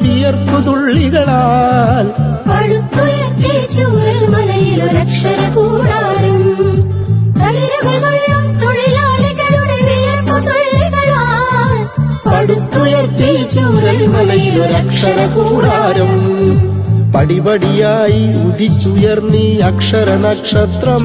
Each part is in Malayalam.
തൊഴിലാളികളുടെ വിയർപ്പു തുള്ളികളാൽ. പടുത്തുയർത്തി ചൂരൽ മലയിലൊരക്ഷര കൂടാരം. തളിരുകൾ കൊള്ളും തൊഴിലാളികളുടെ വിയർപ്പു തുള്ളികളാൽ. പടുത്തുയർത്തി ചൂരൽ മലയിലൊരക്ഷര കൂടാരം. പടിപടിയായി ഉദിച്ചുയർന്നീ അക്ഷര നക്ഷത്രം.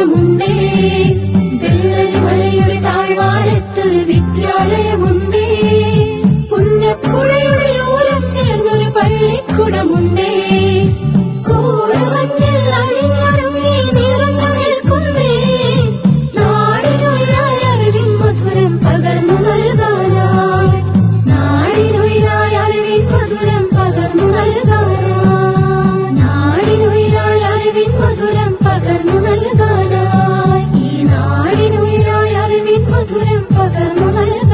വിദ്യാലയമുണ്ടേ. വെള്ളരി മലയുടെ താഴ്വാരത്തൊരു വിദ്യാലയമുണ്ടേ. പുന്നപ്പുഴയുടെ ഓരം ചേർന്നൊരു പള്ളിക്കുടമുണ്ടേ. പകർന്നു നൽകാൻ നാടിനൊയിലായ അറിവിൻ മധുരം പകർന്നു നൽകാൻ kadar mı